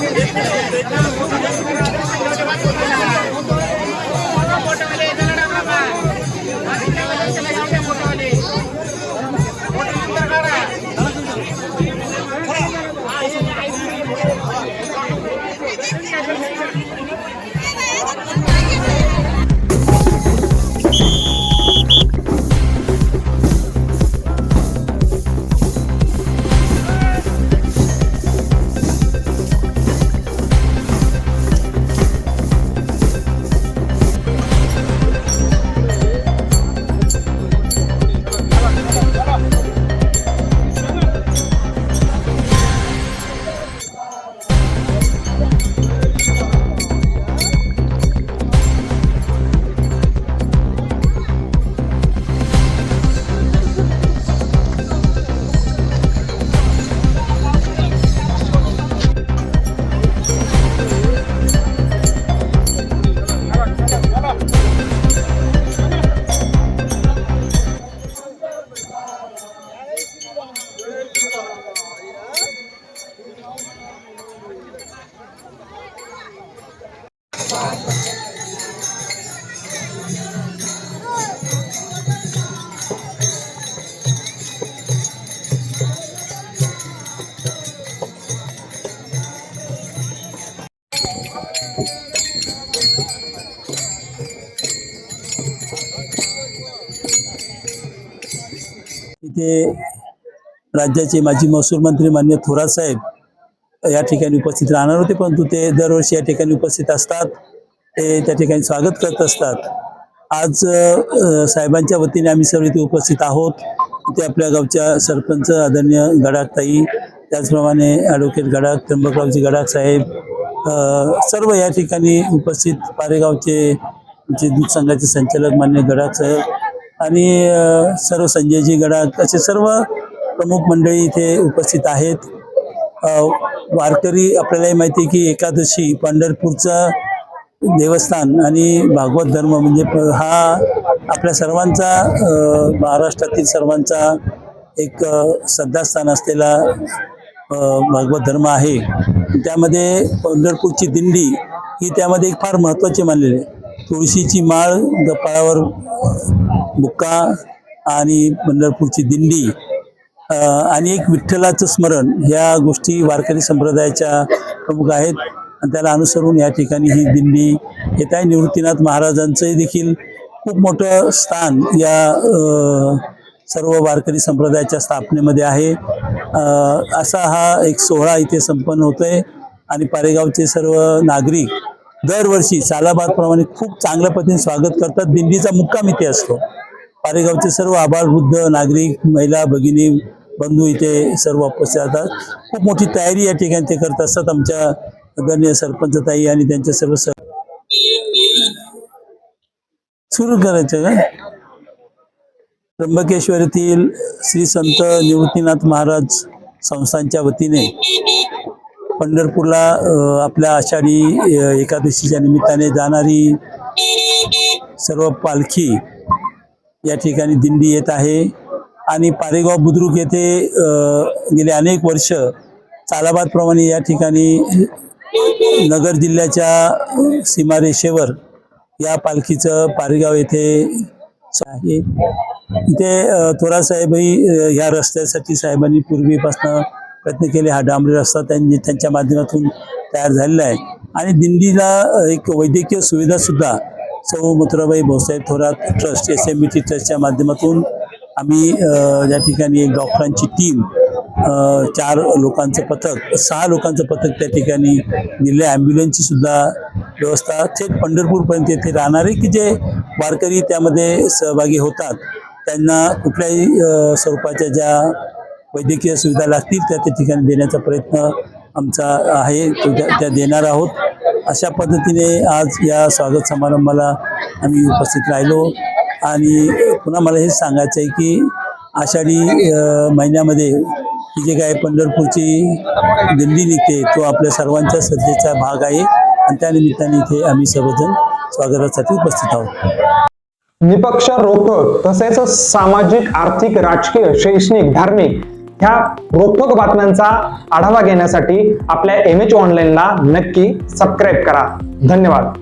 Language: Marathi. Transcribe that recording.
Big though. इथे राज्याचे माजी महसूल मंत्री मान्य थोरात साहेब या ठिकाणी उपस्थित राहणार होते परंतु ते दरवर्षी या ठिकाणी उपस्थित असतात. ते त्या ठिकाणी स्वागत करत असतात. आज साहेबांच्या वतीने आम्ही सर्व इथे उपस्थित आहोत. ते आपल्या गावच्या सरपंच आदरणीय गडाखताई त्याचप्रमाणे ॲडव्होकेट गडाख त्र्यंबकरावजी गडाक साहेब सर्व या ठिकाणी उपस्थित पारेगावचे जे दूध संघाचे संचालक मान्य गडाख साहेब आणि सर्व संजयजी गडाक असे सर्व प्रमुख मंडळी इथे उपस्थित आहेत. वारकरी आपल्यालाही माहिती आहे की एकादशी पंढरपूरचं देवस्थान आणि भागवत धर्म म्हणजे प- हा आपल्या सर्वांचा महाराष्ट्रातील सर्वांचा एक श्रद्धास्थान असलेला भागवत धर्म आहे. त्यामध्ये पंढरपूरची दिंडी ही त्यामध्ये एक फार महत्त्वाची मानलेली आहे. तुळशीची माळ गपाळावर बुक्का आणि पंढरपूरची दिंडी आणि एक विठ्ठलाचं स्मरण ह्या गोष्टी वारकरी संप्रदायाच्या प्रमुख आहेत. आणि त्याला अनुसरून या ठिकाणी ही दिंडी येत आहे. निवृत्तीनाथ महाराजांचंही देखील खूप मोठं स्थान या सर्व वारकरी संप्रदायाच्या स्थापनेमध्ये आहे. असा हा एक सोहळा इथे संपन्न होतो आहे आणि पारेगावचे सर्व नागरिक दरवर्षी सालाबादप्रमाणे खूप चांगल्या पद्धतीने स्वागत करतात. दिंडीचा मुक्काम इथे असतो. पारेगावचे सर्व आभारवृद्ध नागरिक महिला भगिनी बंधू इथे सर्व उपस्थित असतात खूप मोठी तयारी या ठिकाणी ते करत असतात. आमच्या गण्य सरपंच ताई आणि त्यांच्या सर्व सर सुरू करायचं का? त्र्यंबकेश्वर येथील श्री संत निवृत्तीनाथ महाराज संस्थांच्या वतीने पंढरपूरला आपल्या आषाढी एकादशीच्या निमित्ताने जाणारी सर्व पालखी या ठिकाणी दिंडी येत आहे. आणि पारेगाव बुद्रुक येथे गेले अनेक वर्ष चालाबादप्रमाणे या ठिकाणी नगर जिल्ह्याच्या सीमारेषेवर या पालखीचं पारेगाव येथे आहे. इथे थोरासाहेबही ह्या या रस्त्यासाठी साहेबांनी पूर्वीपासून प्रयत्न केले. हा डांबरी रस्ता त्यांनी त्यांच्या माध्यमातून तयार झालेला आहे. आणि दिंडीला एक वैद्यकीय सुविधासुद्धा सौ Mathurabai Bhausaheb Thorat trust S M B T ट्रस्टच्या माध्यमातून आम्ही या ठिकाणी एक डॉक्टरांची टीम चार लोकांचं पथक सहा लोकांचं पथक त्या ठिकाणी दिले ॲम्ब्युलन्सची सुद्धा व्यवस्था थेट पंढरपूरपर्यंत येथे राहणारे की जे वारकरी त्यामध्ये सहभागी होतात. त्यांना कुठल्याही स्वरूपाच्या ज्या वैद्यकीय सुविधा लागतील त्या त्या ठिकाणी देण्याचा प्रयत्न आमचा आहे. तो त्या त्या देणार आहोत. अशा पद्धतीने आज या स्वागत समारंभाला आम्ही उपस्थित राहिलो. आणि पुन्हा मला हे सांगायचं आहे की आषाढी महिन्यामध्ये ही जे काय पंढरपूरची दिंडी निघते तो आपल्या सर्वांच्या श्रद्धेचा भाग आहे. आणि त्या निमित्ताने इथे आम्ही सर्वजण स्वागतासाठी उपस्थित आहोत. निपक्ष रोखक तसेच सामाजिक आर्थिक राजकीय शैक्षणिक धार्मिक ह्या रोखोक बातम्यांचा आढावा घेण्यासाठी आपल्या एम एच ऑनलाईनला नक्की सबस्क्राईब करा. धन्यवाद.